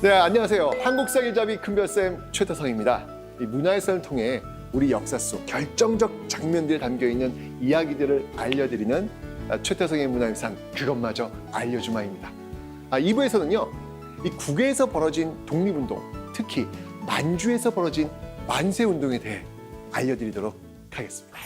네, 안녕하세요. 한국사 일잡이 큰별쌤 최태성입니다. 이 문화예술을 통해 우리 역사 속 결정적 장면들이 담겨 있는 이야기들을 알려드리는 아, 최태성의 문화유산 그것마저 알려주마입니다. 아, 2부에서는요, 이 국외에서 벌어진 독립운동, 특히 만주에서 벌어진 만세운동에 대해 알려드리도록 하겠습니다.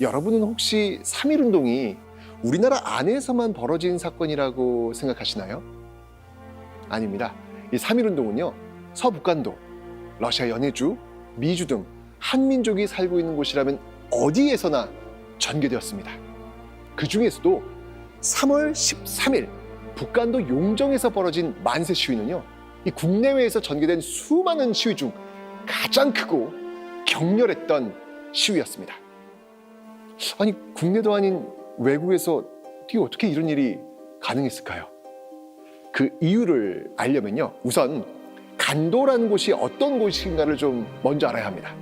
여러분은 혹시 3.1 운동이 우리나라 안에서만 벌어진 사건이라고 생각하시나요? 아닙니다. 이 3.1 운동은요, 서북간도, 러시아 연해주, 미주 등 한민족이 살고 있는 곳이라면 어디에서나 전개되었습니다. 그 중에서도 3월 13일 북간도 용정에서 벌어진 만세 시위는요, 이 국내외에서 전개된 수많은 시위 중 가장 크고 격렬했던 시위였습니다. 아니 국내도 아닌 외국에서 어떻게 어떻게 이런 일이 가능했을까요? 그 이유를 알려면요. 우선 간도라는 곳이 어떤 곳인가를 좀 먼저 알아야 합니다.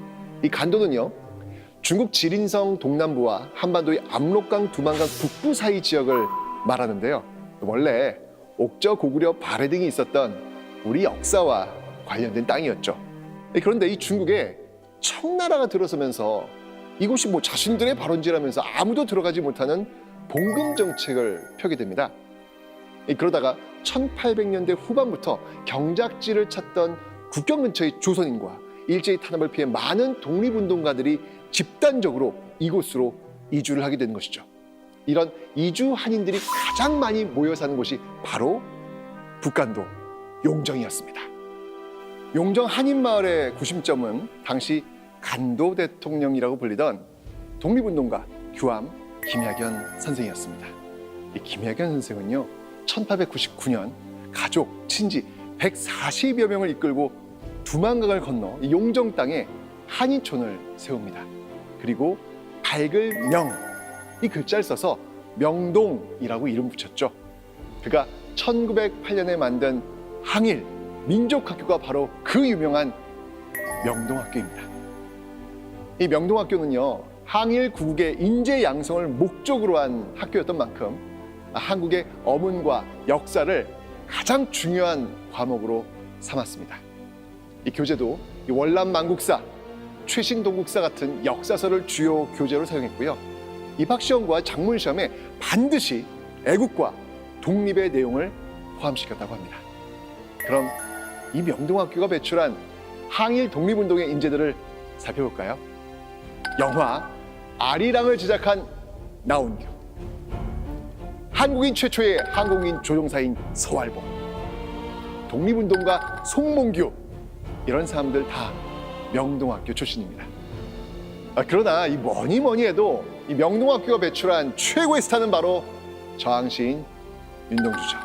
이 간도는요. 중국 지린성 동남부와 한반도의 압록강 두만강 북부 사이 지역을 말하는데요. 원래 옥저 고구려 발해 등이 있었던 우리 역사와 관련된 땅이었죠. 그런데 이 중국에 청나라가 들어서면서 이곳이 뭐 자신들의 발원지라면서 아무도 들어가지 못하는 봉금 정책을 펴게 됩니다. 이 그러다가 1800년대 후반부터 경작지를 찾던 국경 근처의 조선인과 일제히 탄압을 피해 많은 독립운동가들이 집단적으로 이곳으로 이주를 하게 된 것이죠. 이런 이주 한인들이 가장 많이 모여 사는 곳이 바로 북간도 용정이었습니다. 용정 한인 마을의 구심점은 당시 간도 대통령이라고 불리던 독립운동가 규암 김야견 선생이었습니다. 이 김야견 선생은요, 1899년 가족, 친지 140여 명을 이끌고 두만강을 건너 이 용정 땅에 한인촌을 세웁니다. 그리고 밝을 명, 이 글자를 써서 명동이라고 이름 붙였죠. 그가 1908년에 만든 항일 민족학교가 바로 그 유명한 명동학교입니다. 이 명동학교는요 항일 구국의 인재 양성을 목적으로 한 학교였던 만큼 한국의 어문과 역사를 가장 중요한 과목으로 삼았습니다. 이 교재도 이 월남 만국사, 최신 동국사 같은 역사서를 주요 교재로 사용했고요. 입학 시험과 작문 시험에 반드시 애국과 독립의 내용을 포함시켰다고 합니다. 그럼 이 명동학교가 배출한 항일 독립운동의 인재들을 살펴볼까요? 영화 아리랑을 제작한 나온규 한국인 최초의 항공인 조종사인 서활봉 독립운동가 송몽규 이런 사람들 다 명동학교 출신입니다. 아, 그러나 이 뭐니 뭐니 해도 이 명동학교가 배출한 최고의 스타는 바로 저항시인 윤동주죠.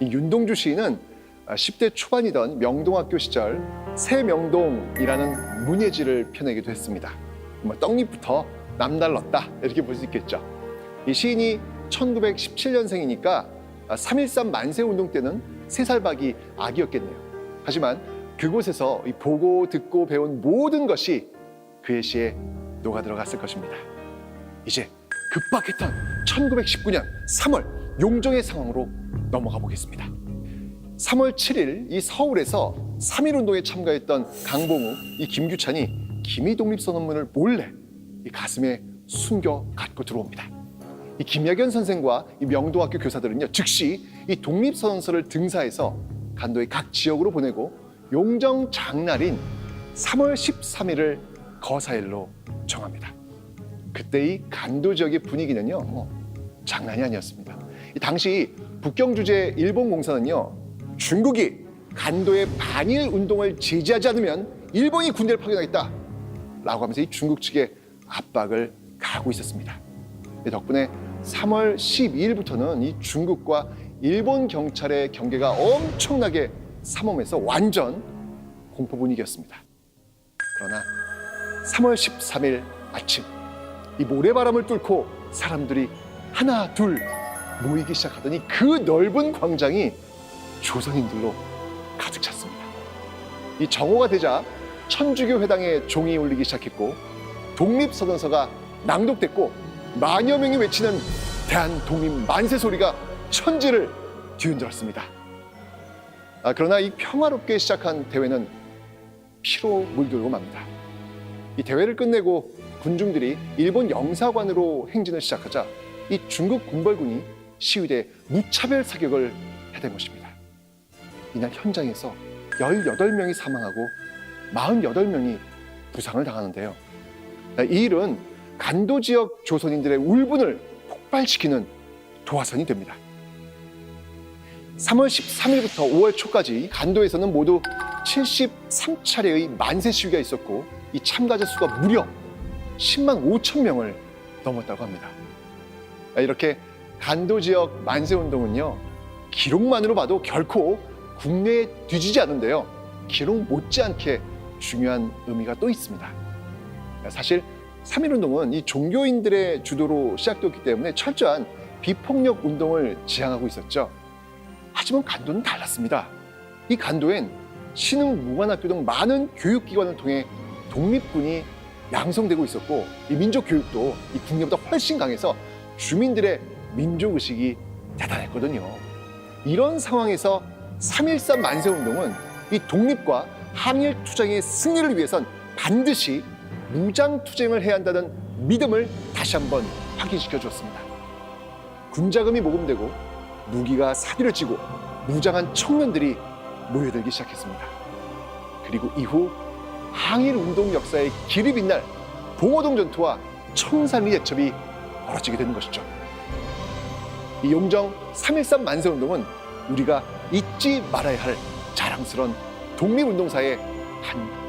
이 윤동주 시인은 10대 초반이던 명동학교 시절 새명동이라는 문예지를 펴내기도 했습니다. 뭐 떡잎부터 남달랐다 이렇게 볼 수 있겠죠. 이 시인이 1917년생이니까 3.13 만세 운동 때는 세살 박이 아기였겠네요. 하지만 그곳에서 이 보고 듣고 배운 모든 것이 그의 시에 녹아 들어갔을 것입니다. 이제 급박했던 1919년 3월 용정의 상황으로 넘어가 보겠습니다. 3월 7일 이 서울에서 3.1 운동에 참가했던 강봉우, 이 김규찬이 기미 독립선언문을 몰래 이 가슴에 숨겨 갖고 들어옵니다. 이 김야견 선생과 이 명도학교 교사들은요 즉시 이 독립선언서를 등사해서 간도의 각 지역으로 보내고 용정 장날인 3월 13일을 거사일로 정합니다. 그때 이 간도 지역의 분위기는요 뭐 장난이 아니었습니다. 이 당시 북경 주재 일본 공사는요 중국이 간도의 반일 운동을 제지하지 않으면 일본이 군대를 파견하겠다 라고 하면서 이 중국 측에 압박을 가하고 있었습니다. 이 덕분에 3월 12일부터는 이 중국과 일본 경찰의 경계가 엄청나게 삼엄해서 완전 공포 분위기였습니다. 그러나 3월 13일 아침 이 모래바람을 뚫고 사람들이 하나 둘 모이기 시작하더니 그 넓은 광장이 조선인들로 가득 찼습니다. 이 정오가 되자 천주교 회당에 종이 울리기 시작했고 독립선언서가 낭독됐고 만여 명이 외치는 대한 독립 만세 소리가 천지를 뒤흔들었습니다. 아, 그러나 이 평화롭게 시작한 대회는 피로 물들고 맙니다. 이 대회를 끝내고 군중들이 일본 영사관으로 행진을 시작하자 이 중국 군벌군이 시위대에 무차별 사격을 해댄 것입니다. 이날 현장에서 18명이 사망하고 48명이 부상을 당하는데요. 이 일은 간도 지역 조선인들의 울분을 폭발시키는 도화선이 됩니다. 3월 13일부터 5월 초까지 이 간도에서는 모두 73차례의 만세 시위가 있었고 이 참가자 수가 무려 10만 5천 명을 넘었다고 합니다. 아, 이렇게 간도 지역 만세 운동은요 기록만으로 봐도 결코 국내에 뒤지지 않은데요 기록 못지않게 중요한 의미가 또 있습니다. 사실 3.1 운동은 이 종교인들의 주도로 시작되었기 때문에 철저한 비폭력 운동을 지향하고 있었죠. 하지만 간도는 달랐습니다. 이 간도엔 신흥 무관학교 등 많은 교육기관을 통해 독립군이 양성되고 있었고 이 민족 교육도 이 국내보다 훨씬 강해서 주민들의 민족 의식이 대단했거든요. 이런 상황에서 3.13 만세 운동은 이 독립과 항일 투쟁의 승리를 위해선 반드시 무장 투쟁을 해야 한다는 믿음을 다시 한번 확인시켜 주었습니다. 군자금이 모금되고 무기가 사비를 찌고 무장한 청년들이 모여들기 시작했습니다. 그리고 이후 항일 운동 역사의 길이 빛날 봉오동 전투와 청산리 대첩이 벌어지게 되는 것이죠. 이 용정 3.13 만세 운동은 우리가 잊지 말아야 할 자랑스러운 독립운동사의 한